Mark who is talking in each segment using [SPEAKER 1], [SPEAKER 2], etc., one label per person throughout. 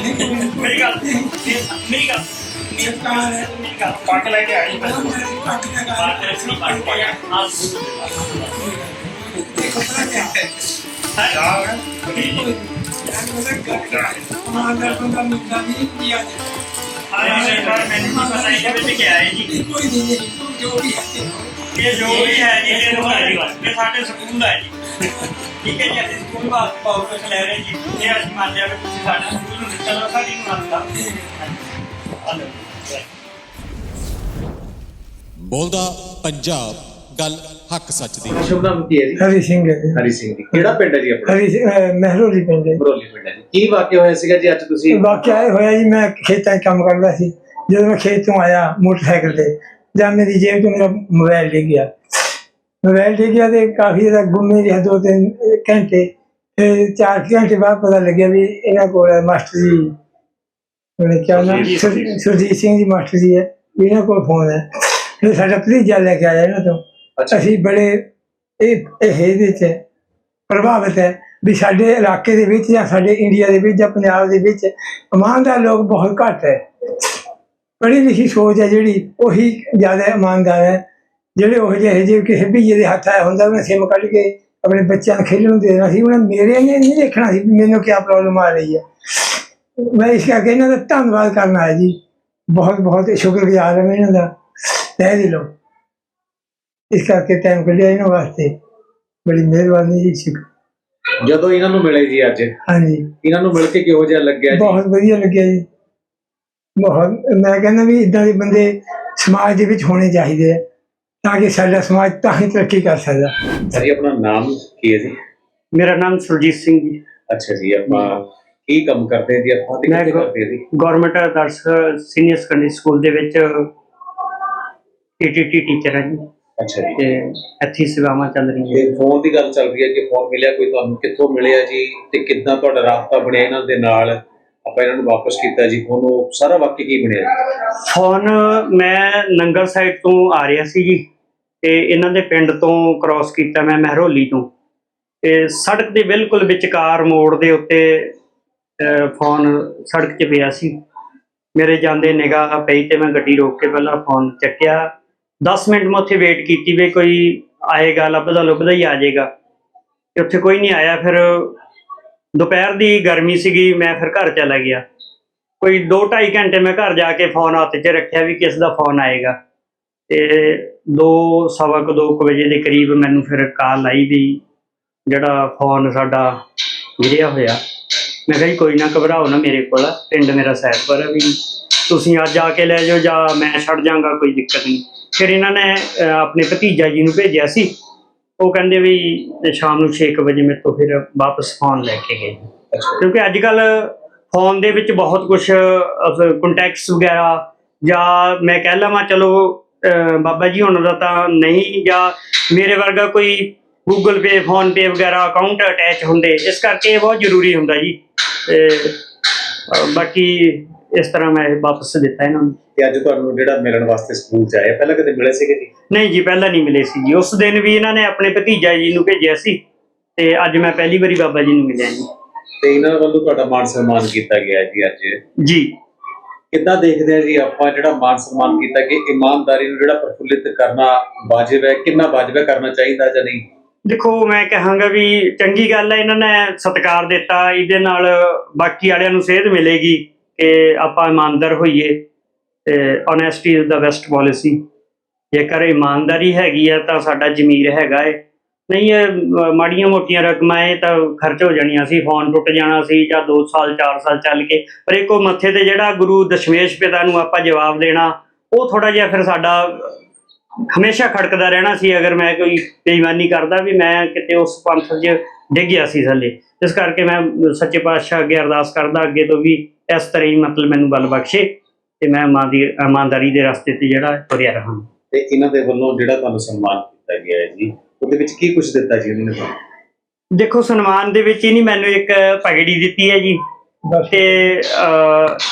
[SPEAKER 1] ਮੇਰੀ ਗੱਲ ਮੇਰੀ ਗੱਲ ਪੱਕ ਲੈ ਕੇ ਆਈ ਮੈਂ ਬਾਤ ਕਰ ਸੀ ਪੱਕ ਪਾਇਆ ਆਹ ਆਇਆ ਮੈਂ ਪਰ ਮੈਨੂੰ ਨਹੀਂ ਕੀ ਠੀਕ ਹੈ ਜੀ ਅਸੀਂ ਸਕੂਲ ਬਾਤ ਪਾਉਰ ਲੈ ਰਹੇ ਜੀ। ਇਹ ਅਸੀਂ ਮੰਨ ਲਿਆ ਵੀ ਤੁਸੀਂ ਸਾਡੇ ਸਕੂਲ ਨੂੰ ਨਿਕਲਣਾ ਸਾਡੀ ਨੂੰ ਮੰਨਦਾ ਹਲੋ
[SPEAKER 2] ਬੋਲਦਾ ਪੰਜਾਬ ਗੱਲ ਹੱਕ ਸੱਚ ਦੀ।
[SPEAKER 3] ਸ਼ੁਭ ਨਾਮ ਕੀ ਹੈ ਜੀ?
[SPEAKER 4] ਹਰੀ ਸਿੰਘ ਹੈ ਜੀ।
[SPEAKER 3] ਹਰੀ ਸਿੰਘ ਜੀ। ਕਿਹੜਾ ਪਿੰਡ ਹੈ ਜੀ ਆਪਣਾ?
[SPEAKER 4] ਹਰੀ ਸਿੰਘ ਅਹ ਮਹਿਰੋਲੀ ਪਿੰਡ ਹੈ
[SPEAKER 3] ਬਰੋਲੀ ਪਿੰਡ ਹੈ ਜੀ। ਕੀ ਵਾਕਿਆ ਹੋਇਆ ਸੀਗਾ ਜੀ ਅੱਜ ਤੁਸੀਂ?
[SPEAKER 4] ਵਾਕਿਆ ਇਹ ਹੋਇਆ ਜੀ ਮੈਂ ਖੇਤਾਂ 'ਚ ਕੰਮ ਕਰਦਾ ਸੀ। ਜਦੋਂ ਮੈਂ ਖੇਤ ਤੋਂ ਆਇਆ ਮੋਟਰਸਾਈਕਲ ਤੇ ਜਾਂ ਮੇਰੀ ਜੇਬ ਤੋਂ ਮੇਰਾ ਮੋਬਾਈਲ ਡਿੱਗ ਗਿਆ। ਮੋਬਾਈਲ ਡਿੱਗ ਗਿਆ ਤੇ ਕਾਫੀ ਜ਼ਿਆਦਾ ਗੁੰਮੇ ਰਿਹਾ ਦੋ ਤਿੰਨ ਘੰਟੇ ਚਾਰ ਘੰਟੇ ਬਾਅਦ ਪਤਾ ਲੱਗਿਆ ਵੀ ਇਹਨਾਂ ਕੋਲ ਹੈ ਮਾਸਟਰ ਜੀ। ਉਹਨੇ ਕਿਹਾ ਨਾ
[SPEAKER 1] ਸੁਰਜੀਤ ਸਿੰਘ।
[SPEAKER 4] ਜੀ ਮਾਸਟਰ ਜੀ ਹੈ ਇਹਨਾਂ ਕੋਲ ਫੋਨ ਹੈ। ਫਿਰ ਸਾਡਾ ਭਤੀਜਾ ਲੈ ਕੇ ਆਇਆ ਇਹਨਾਂ ਤੋਂ। ਅਸੀਂ ਬੜੇ ਇਹ ਇਹ ਇਹਦੇ ਚ ਪ੍ਰਭਾਵਿਤ ਹੈ ਵੀ ਸਾਡੇ ਇਲਾਕੇ ਦੇ ਵਿੱਚ ਜਾਂ ਸਾਡੇ ਇੰਡੀਆ ਦੇ ਵਿੱਚ ਜਾਂ ਪੰਜਾਬ ਦੇ ਵਿੱਚ ਇਮਾਨਦਾਰ ਲੋਕ ਬਹੁਤ ਘੱਟ ਹੈ। ਪੜ੍ਹੀ ਲਿਖੀ ਸੋਚ ਹੈ ਜਿਹੜੀ ਉਹੀ ਜ਼ਿਆਦਾ ਇਮਾਨਦਾਰ ਹੈ। ਜਿਹੜੇ ਉਹ ਜਿਹੇ ਜਿਹੇ ਕਿਸੇ ਵੀ ਜਿਹਦੇ ਹੱਥ ਆਇਆ ਹੁੰਦਾ ਉਹਨੇ ਸਿਮ ਕੱਢ ਕੇ ਆਪਣੇ ਬੱਚਿਆਂ ਨੂੰ ਖੇਡਣ ਨੂੰ ਦੇ ਦੇਣਾ ਸੀ। ਉਹਨੇ ਮੇਰੇ ਨੇ ਨਹੀਂ ਦੇਖਣਾ ਸੀ ਵੀ ਮੈਨੂੰ ਕੀ ਪ੍ਰੋਬਲਮ ਆ ਰਹੀ ਹੈ। ਮੈਂ ਇਸ ਕਰਕੇ ਇਹਨਾਂ ਦਾ ਧੰਨਵਾਦ ਕਰਨਾ ਹੈ ਜੀ। ਬਹੁਤ ਬਹੁਤ ਸ਼ੁਕਰਗੁਜ਼ਾਰ ਹਾਂ ਇਹਨਾਂ ਦਾ। ਤਹਿ ਦਿਲੋਂ ਇਸ ਕਰਕੇ ਟਾਈਮ ਕੱਢਿਆ ਇਹਨਾਂ ਵਾਸਤੇ। ਬੜੀ ਮਿਹਰਬਾਨੀ ਜੀ ਸ਼ੁਕਰ।
[SPEAKER 3] ਜਦੋਂ ਇਹਨਾਂ ਨੂੰ ਮਿਲੇ ਜੀ ਅੱਜ
[SPEAKER 4] ਹਾਂਜੀ।
[SPEAKER 3] ਇਹਨਾਂ ਨੂੰ ਮਿਲ ਕੇ ਕਿਹੋ ਜਿਹਾ ਲੱਗਿਆ ਜੀ?
[SPEAKER 4] ਬਹੁਤ ਵਧੀਆ ਲੱਗਿਆ ਜੀ। ਬਹੁਤ ਮੈਂ ਕਹਿੰਦਾ ਵੀ ਇਦਾਂ ਦੇ ਬੰਦੇ ਸਮਾਜ ਦੇ ਵਿੱਚ ਹੋਣੇ ਚਾਹੀਦੇ ਆ। ਤਾਂ ਕਿ ਸਾਡਾ ਸਮਾਜ ਤਾਂ ਹੀ ਤਰੱਕੀ ਕਰ ਸਕਦਾ
[SPEAKER 3] ਸਰ ਜੀ ਆਪਣਾ ਨਾਮ ਕੀ ਹੈ ਜੀ
[SPEAKER 1] ਮੇਰਾ ਨਾਮ ਸੁਰਜੀਤ ਸਿੰਘ ਜੀ
[SPEAKER 3] ਅੱਛਾ ਜੀ ਆਪਾਂ ਕੀ ਕੰਮ ਕਰਦੇ ਹਾਂ ਜੀ ਆਪਾਂ ਤੇ
[SPEAKER 1] ਮੈਂ
[SPEAKER 3] ਕਿੱਥੇ
[SPEAKER 1] ਗੋ-
[SPEAKER 3] ਕਰਦੇ ਜੀ
[SPEAKER 1] government Adarsh senior secondary school ਦੇ ਵਿੱਚ ਏਟੀਟੀ ਟੀਚਰ ਹਾਂ ਜੀ
[SPEAKER 3] ਅੱਛਾ ਜੀ
[SPEAKER 1] ਤੇ ਇੱਥੇ ਸੇਵਾਵਾਂ ਚੱਲ ਰਹੀਆਂ
[SPEAKER 3] ਇਹ ਫੋਨ ਦੀ ਗੱਲ ਚੱਲ ਰਹੀ ਹੈ ਕਿ ਫੋਨ ਮਿਲਿਆ ਕੋਈ ਤੁਹਾਨੂੰ ਕਿੱਥੋਂ ਮਿਲਿਆ ਜੀ? ਤੇ ਕਿੱਦਾਂ ਤੁਹਾਡਾ ਰਾਬਤਾ ਬਣਿਆ ਇਹਨਾਂ ਦੇ ਨਾਲ? ਆਪਾਂ ਇਹਨਾਂ ਨੂੰ ਵਾਪਸ ਕੀਤਾ ਜੀ। ਉਹਨੂੰ ਸਾਰਾ ਵਾਕਿਆ ਕੀ ਬਣਿਆ?
[SPEAKER 1] ਫੋਨ ਮੈਂ ਨੰਗਲ ਸਾਈਡ ਤੋਂ ਆ ਰਿਹਾ ਸੀ ਜੀ ਤੇ ਇਹਨਾਂ ਦੇ ਪਿੰਡ ਤੋਂ ਕ੍ਰਾਸ ਕੀਤਾ ਮੈਂ ਮਹਿਰੋਲੀ ਤੋਂ। ਤੇ ਸੜਕ ਦੇ ਬਿਲਕੁਲ ਵਿਚਕਾਰ ਮੋੜ ਦੇ ਉੱਤੇ ਫੋਨ ਸੜਕ 'ਚ ਪਿਆ ਸੀ। ਮੇਰੇ ਜਾਂਦੇ ਨਿਗਾਹ ਪਈ ਤੇ ਮੈਂ ਗੱਡੀ ਰੋਕ ਕੇ ਪਹਿਲਾਂ ਫੋਨ ਚੱਕਿਆ। 10 ਮਿੰਟ ਮੈਂ ਉੱਥੇ ਵੇਟ ਕੀਤੀ ਵੀ ਕੋਈ ਆਏਗਾ ਲੱਭਦਾ ਲੱਭਦਾ ਹੀ ਆ ਜਾਏਗਾ। ਤੇ ਉੱਥੇ ਕੋਈ ਨਹੀਂ ਆਇਆ, ਫਿਰ ਦੁਪਹਿਰ ਦੀ ਗਰਮੀ ਸੀਗੀ, ਮੈਂ ਫਿਰ ਘਰ ਚਲਾ ਗਿਆ। ਕੋਈ 2.5 ਘੰਟੇ ਮੈਂ ਘਰ ਜਾ ਕੇ ਫੋਨ ਹੱਥ 'ਚ ਰੱਖਿਆ ਵੀ ਕਿਸ ਦਾ ਫੋਨ ਆਏਗਾ। ਤੇ 2 ਸਵਾ ਕੁ 2 ਵਜੇ ਦੇ ਕਰੀਬ ਮੈਨੂੰ ਫਿਰ ਕਾਲ ਆਈ ਵੀ ਜਿਹੜਾ ਫੋਨ ਸਾਡਾ ਗਿਰਿਆ ਹੋਇਆ। ਮੈਂ ਕਿਹਾ ਜੀ, ਕੋਈ ਨਾ ਘਬਰਾਓ ਨਾ ਮੇਰੇ ਕੋਲ, ਪਿੰਡ ਮੇਰਾ ਸੈਦਪੁਰ ਹੈ ਵੀ ਤੁਸੀਂ ਅੱਜ ਆ ਕੇ ਲੈ ਜਾਓ ਜਾਂ ਮੈਂ ਛੱਡ ਜਾਵਾਂਗਾ, ਕੋਈ ਦਿੱਕਤ ਨਹੀਂ। ਫਿਰ ਇਹਨਾਂ ਨੇ ਆਪਣੇ ਭਤੀਜਾ ਜੀ ਨੂੰ ਭੇਜਿਆ ਸੀ। ਉਹ ਕਹਿੰਦੇ ਵੀ ਸ਼ਾਮ ਨੂੰ 6 ਵਜੇ ਮੇਰੇ ਤੋਂ ਫਿਰ ਵਾਪਸ ਫੋਨ ਲੈ ਕੇ ਗਏ। ਕਿਉਂਕਿ ਅੱਜ ਕੱਲ ਫੋਨ ਦੇ ਵਿੱਚ ਬਹੁਤ ਕੁਝ ਕੰਟੈਕਟਸ ਵਗੈਰਾ ਜਾਂ ਮੈਂ ਕਹਿ ਲਵਾਂ ਚਲੋ ਬਾਬਾ ਜੀ ਹੁਣ ਦਾ ਤਾਂ ਨਹੀਂ ਜਾਂ ਮੇਰੇ ਵਰਗਾ ਕੋਈ ਗੂਗਲ ਪੇ ਫੋਨ ਪੇ ਵਗੈਰਾ ਅਕਾਊਂਟ ਅਟੈਚ ਹੁੰਦੇ ਇਸ ਕਰਕੇ ਇਹ ਬਹੁਤ ਜ਼ਰੂਰੀ ਹੁੰਦਾ ਜੀ। ਤੇ ਬਾਕੀ ਇਸ ਤਰ੍ਹਾਂ ਮੈਂ ਇਹ ਵਾਪਸ ਦਿੱਤਾ ਇਹਨਾਂ ਨੂੰ।
[SPEAKER 3] ਤੇ ਅੱਜ ਤੁਹਾਨੂੰ ਜਿਹੜਾ ਮਿਲਣ ਵਾਸਤੇ ਸਕੂਲ ਚ ਆਏ ਪਹਿਲਾਂ ਕਦੇ ਮਿਲੇ ਸੀਗੇ ਜੀ?
[SPEAKER 1] ਨਹੀਂ ਜੀ ਪਹਿਲਾਂ ਨਹੀਂ ਮਿਲੇ ਸੀ ਜੀ। ਉਸ ਦਿਨ ਵੀ ਇਹਨਾਂ ਨੇ ਆਪਣੇ ਭਤੀਜਾ ਜੀ ਨੂੰ ਭੇਜਿਆ ਸੀ ਤੇ ਅੱਜ ਮੈਂ ਪਹਿਲੀ ਵਾਰੀ ਬਾਬਾ ਜੀ ਨੂੰ ਮਿਲਿਆ ਜੀ।
[SPEAKER 3] ਤੇ ਇਹਨਾਂ ਵੱਲੋਂ ਤੁਹਾਡਾ ਮਾਨ ਸਨਮਾਨ ਕੀਤਾ ਗਿਆ ਜੀ ਅੱਜ।
[SPEAKER 1] ਜੀ।
[SPEAKER 3] ਕਿੱਦਾਂ ਦੇਖਦੇ ਆ ਜੀ ਆਪਾਂ ਜਿਹੜਾ ਮਾਨ ਸਨਮਾਨ ਕੀਤਾ ਕਿ ਇਮਾਨਦਾਰੀ ਨੂੰ ਜਿਹੜਾ ਪ੍ਰਫੁੱਲਿਤ ਕਰਨਾ ਵਾਜਿਬ ਹੈ ਕਿੰਨਾ ਵਾਜਿਬ ਹੈ ਕਰਨਾ ਚਾਹੀਦਾ ਜਾਂ ਨਹੀਂ?
[SPEAKER 1] ਦੇਖੋ ਮੈਂ ਕਹਾਂਗਾ ਵੀ ਚੰਗੀ ਗੱਲ ਹੈ ਇਹਨਾਂ ਨੇ ਸਤਿਕਾਰ ਦਿੱਤਾ ਇਹਦੇ ਨਾਲ ਬਾਕੀ ਵਾਲਿਆਂ ਨੂੰ ਸੇਧ ਮਿਲੇਗੀ। ਕਿ ਆਪਾਂ ਇਮਾਨਦਾਰ ਹੋਈਏ ਤੇ honesty is the best policy ਜੇਕਰ ਇਮਾਨਦਾਰੀ ਹੈਗੀ ਹੈ ਤਾਂ ਸਾਡਾ ਜ਼ਮੀਰ ਹੈਗਾ ਏ। ਨਹੀਂ, ਇਹ ਮਾੜੀਆਂ ਮੋਟੀਆਂ ਰਕਮਾਂ ਇਹ ਤਾਂ ਖਰਚ ਹੋ ਜਾਣੀਆਂ ਸੀ, ਫੋਨ ਟੁੱਟ ਜਾਣਾ ਸੀ ਜਾਂ 2 ਸਾਲ 4 ਸਾਲ ਚੱਲ ਕੇ। ਪਰ ਇੱਕੋ ਮੱਥੇ ਤੇ ਜਿਹੜਾ ਗੁਰੂ ਦਸ਼ਮੇਸ਼ ਪਿਤਾ ਨੂੰ ਆਪਾਂ ਜਵਾਬ ਦੇਣਾ, ਉਹ ਥੋੜਾ ਜਿਹਾ ਫਿਰ ਸਾਡਾ ਹਮੇਸ਼ਾ ਖੜਕਦਾ ਰਹਿਣਾ ਸੀ। ਅਗਰ ਮੈਂ ਕੋਈ ਬੇਈਮਾਨੀ ਕਰਦਾ ਵੀ ਮੈਂ ਕਿਤੇ ਉਸ ਪੰਥ 'ਚ ਡਿੱਗ ਗਿਆ ਸੀ ਥੱਲੇ। ਇਸ ਕਰਕੇ ਮੈਂ ਸੱਚੇ ਪਾਤਸ਼ਾਹ ਅੱਗੇ ਅਰਦਾਸ ਕਰਦਾ ਅੱਗੇ ਤੋਂ ਵੀ ਇਸ ਤਰ੍ਹਾਂ ਹੀ ਮਤਲਬ ਮੈਨੂੰ ਬਲ ਬਖਸ਼ੇ ਤੇ ਮੈਂ ਮਾਂ ਦੀ ਇਮਾਨਦਾਰੀ ਦੇ ਰਸਤੇ ਤੇ ਜਿਹੜਾ ਤੁਰਿਆ ਰਹਾਂ
[SPEAKER 3] ਤੇ ਇਹਨਾਂ ਦੇ ਵੱਲੋਂ ਜਿਹੜਾ ਤੁਹਾਨੂੰ ਸਨਮਾਨ ਕੀਤਾ ਗਿਆ ਹੈ ਜੀ ਉਹਦੇ ਵਿੱਚ ਕੀ ਕੁਝ ਦਿੱਤਾ ਜੀ ਉਹਨਾਂ ਨੇ ਤੁਹਾਨੂੰ?
[SPEAKER 1] ਦੇਖੋ ਸਨਮਾਨ ਦੇ ਵਿੱਚ ਹੀ ਨਹੀਂ ਮੈਨੂੰ ਇੱਕ ਪਗੜੀ ਦਿੱਤੀ ਹੈ ਜੀ
[SPEAKER 4] ਬਸ।
[SPEAKER 1] ਤੇ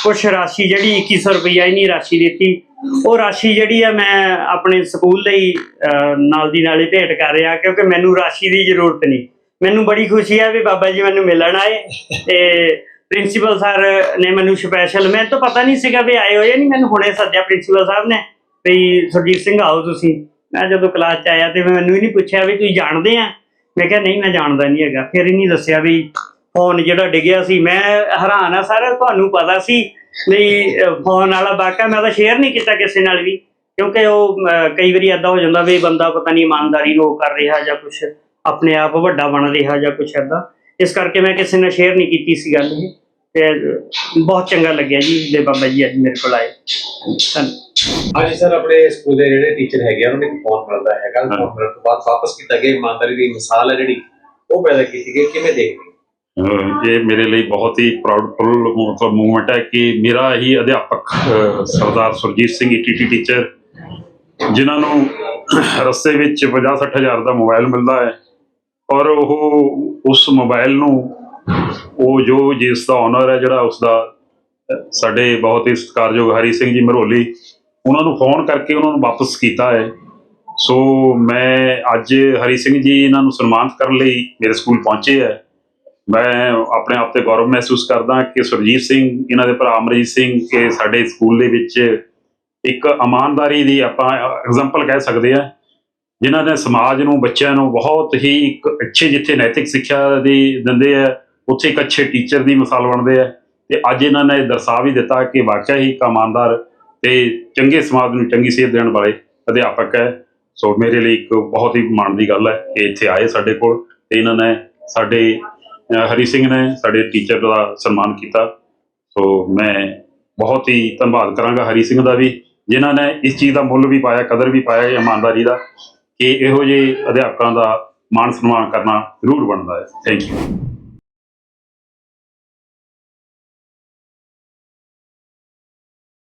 [SPEAKER 1] ਕੁਝ ਰਾਸ਼ੀ ਜਿਹੜੀ 2100 ਰੁਪਈਆ ਨਹੀਂ ਰਾਸ਼ੀ ਦਿੱਤੀ। ਉਹ ਰਾਸ਼ੀ ਜਿਹੜੀ ਆ ਮੈਂ ਆਪਣੇ ਸਕੂਲ ਲਈ ਅਹ, ਨਾਲ ਦੀ ਨਾਲ ਹੀ ਭੇਟ ਕਰ ਰਿਹਾ ਕਿਉਂਕਿ ਮੈਨੂੰ ਰਾਸ਼ੀ ਦੀ ਜ਼ਰੂਰਤ ਨਹੀਂ। ਮੈਨੂੰ ਬੜੀ ਖੁਸ਼ੀ ਹੈ ਵੀ ਬਾਬਾ ਜੀ ਮੈਨੂੰ ਮਿਲਣ ਆਏ ਤੇ ਪ੍ਰਿੰਸੀਪਲ ਸਰ ਨੇ ਮੈਨੂੰ ਸਪੈਸ਼ਲ ਮੈਨੂੰ ਤਾਂ ਪਤਾ ਨਹੀਂ ਸੀਗਾ ਵੀ ਆਏ ਹੋਏ ਨਹੀਂ, ਮੈਨੂੰ ਹੁਣੇ ਸੱਦਿਆ ਪ੍ਰਿੰਸੀਪਲ ਸਾਹਿਬ ਨੇ ਵੀ ਸੁਰਜੀਤ ਸਿੰਘ ਆਓ ਤੁਸੀਂ। ਮੈਂ ਜਦੋਂ ਕਲਾਸ ਚ ਆਇਆ ਤੇ ਮੈਨੂੰ ਹੀ ਨਹੀਂ ਪੁੱਛਿਆ ਵੀ ਤੁਸੀਂ ਜਾਣਦੇ ਆ? ਮੈਂ ਕਿਹਾ ਨਹੀਂ, ਮੈਂ ਜਾਣਦਾ ਨਹੀਂ ਹੈਗਾ। ਫਿਰ ਹੀ ਨਹੀਂ ਦੱਸਿਆ ਵੀ ਫੋਨ ਜਿਹੜਾ ਡਿੱਗਿਆ ਸੀ। ਮੈਂ ਹੈਰਾਨ ਆ ਸਰ, ਤੁਹਾਨੂੰ ਪਤਾ ਸੀ ਵੀ ਫੋਨ ਵਾਲਾ ਵਾਕਾ ਮੈਂ ਤਾਂ ਸ਼ੇਅਰ ਨਹੀਂ ਕੀਤਾ ਕਿਸੇ ਨਾਲ ਵੀ। ਕਿਉਂਕਿ ਉਹ ਕਈ ਵਾਰੀ ਏਦਾਂ ਹੋ ਜਾਂਦਾ ਵੀ ਬੰਦਾ ਪਤਾ ਨਹੀਂ ਇਮਾਨਦਾਰੀ ਨੂੰ ਕਰ ਰਿਹਾ ਜਾਂ ਕੁਝ ਆਪਣੇ ਆਪ ਵੱਡਾ ਬਣ ਰਿਹਾ ਜਾਂ ਕੁਝ ਏਦਾਂ। ਇਸ ਕਰਕੇ ਮੈਂ ਕਿਸੇ ਨਾਲ ਸ਼ੇਅਰ ਨਹੀਂ ਕੀਤੀ ਸੀ ਗੱਲ ਇਹ। ਤੇ ਬਹੁਤ ਚੰਗਾ ਲੱਗਿਆ ਜੀ ਦੇ ਬਾਬਾ ਜੀ ਅੱਜ ਮੇਰੇ ਕੋਲ ਆਏ।
[SPEAKER 3] ਹਾਂਜੀ ਸਰ ਆਪਣੇ ਸਕੂਲ ਦੇ ਜਿਹੜੇ ਟੀਚਰ ਹੈਗੇ ਆ, ਉਹਨਾਂ ਨੂੰ ਫੋਨ ਮਿਲਦਾ ਹੈਗਾ। ਫੋਨ ਮਿਲਣ ਤੋਂ ਬਾਅਦ ਵਾਪਸ ਕੀਤਾ ਗਿਆ। ਇਮਾਨਦਾਰੀ ਦੀ ਮਿਸਾਲ ਹੈ ਜਿਹੜੀ ਉਹ ਪੈਦਾ ਕੀਤੀ ਗਈ। ਕਿਵੇਂ ਦੇਖਦੇ
[SPEAKER 5] ਇਹ ਮੇਰੇ ਲਈ ਬਹੁਤ ਹੀ ਪ੍ਰਾਊਡਫੁਲ ਮਤਲਬ ਮੂਵਮੈਂਟ ਹੈ ਕਿ ਮੇਰਾ ਹੀ ਅਧਿਆਪਕ ਸਰਦਾਰ ਸੁਰਜੀਤ ਸਿੰਘ ਈਟੀਟੀ ਟੀਚਰ ਜਿਨ੍ਹਾਂ ਨੂੰ ਰਸਤੇ ਵਿੱਚ 50-60 ਹਜ਼ਾਰ ਦਾ ਮੋਬਾਈਲ ਮਿਲਦਾ ਹੈ। ਔਰ ਉਹ ਉਸ ਮੋਬਾਈਲ ਨੂੰ, ਉਹ ਜੋ ਜਿਸ ਦਾ ਓਨਰ ਹੈ ਜਿਹੜਾ ਉਸ ਦਾ ਸਾਡੇ ਬਹੁਤ ਹੀ ਸਤਿਕਾਰਯੋਗ ਹਰੀ ਸਿੰਘ ਜੀ ਮਰੋਲੀ, ਉਹਨਾਂ ਨੂੰ ਫੋਨ ਕਰਕੇ ਉਹਨਾਂ ਨੂੰ ਵਾਪਸ ਕੀਤਾ ਹੈ। ਸੋ ਮੈਂ ਅੱਜ ਹਰੀ ਸਿੰਘ ਜੀ ਇਹਨਾਂ ਨੂੰ ਸਨਮਾਨਿਤ ਕਰਨ ਲਈ ਮੇਰੇ ਸਕੂਲ ਪਹੁੰਚੇ ਹੈ। ਮੈਂ ਆਪਣੇ ਆਪ ਤੇ ਗੌਰਵ ਮਹਿਸੂਸ ਕਰਦਾ ਕਿ ਸੁਰਜੀਤ ਸਿੰਘ, ਇਹਨਾਂ ਦੇ ਭਰਾ ਅਮਰੀਤ ਸਿੰਘ ਕੇ ਸਾਡੇ ਸਕੂਲ ਦੇ ਵਿੱਚ ਇੱਕ ਇਮਾਨਦਾਰੀ ਦੀ ਆਪਾਂ ਐਗਜ਼ਾਮਪਲ ਕਹਿ ਸਕਦੇ ਆ ਜਿਨ੍ਹਾਂ ਨੇ ਸਮਾਜ ਨੂੰ, ਬੱਚਿਆਂ ਨੂੰ ਬਹੁਤ ਹੀ ਇੱਕ ਅੱਛੇ ਜਿੱਥੇ ਨੈਤਿਕ ਸਿੱਖਿਆ ਦੀ ਦਿੰਦੇ ਆ, ਉੱਥੇ ਇੱਕ ਅੱਛੇ ਟੀਚਰ ਦੀ ਮਿਸਾਲ ਬਣਦੇ ਆ। ਤੇ ਅੱਜ ਇਹਨਾਂ ਨੇ ਦਰਸਾ ਵੀ ਦਿੱਤਾ ਕਿ ਵਾਕਿਆ ਹੀ ਇੱਕ ਇਮਾਨਦਾਰ ਤੇ ਚੰਗੇ ਸਮਾਜ ਨੂੰ ਚੰਗੀ ਸੇਧ ਦੇਣ ਵਾਲੇ ਅਧਿਆਪਕ ਹੈ। ਸੋ ਮੇਰੇ ਲਈ ਇੱਕ ਬਹੁਤ ਹੀ ਮਾਣ ਦੀ ਗੱਲ ਹੈ ਕਿ ਇੱਥੇ ਆਏ ਸਾਡੇ ਕੋਲ ਤੇ ਇਹਨਾਂ ਨੇ ਸਾਡੇ ਹਰੀ ਸਿੰਘ ਨੇ ਸਾਡੇ ਟੀਚਰ ਦਾ ਸਨਮਾਨ ਕੀਤਾ। ਸੋ ਮੈਂ ਬਹੁਤ ਹੀ ਧੰਨਵਾਦ ਕਰਾਂਗਾ ਹਰੀ ਸਿੰਘ ਦਾ ਵੀ, ਜਿਨ੍ਹਾਂ ਨੇ ਇਸ ਚੀਜ਼ ਦਾ ਮੁੱਲ ਵੀ ਪਾਇਆ, ਕਦਰ ਵੀ ਪਾਇਆ, ਇਮਾਨਦਾਰੀ ਦਾ। ਕਿ ਇਹੋ ਜਿਹੇ ਅਧਿਆਪਕਾਂ ਦਾ ਮਾਣ ਸਨਮਾਨ ਕਰਨਾ ਜ਼ਰੂਰ ਬਣਦਾ ਹੈ। Thank you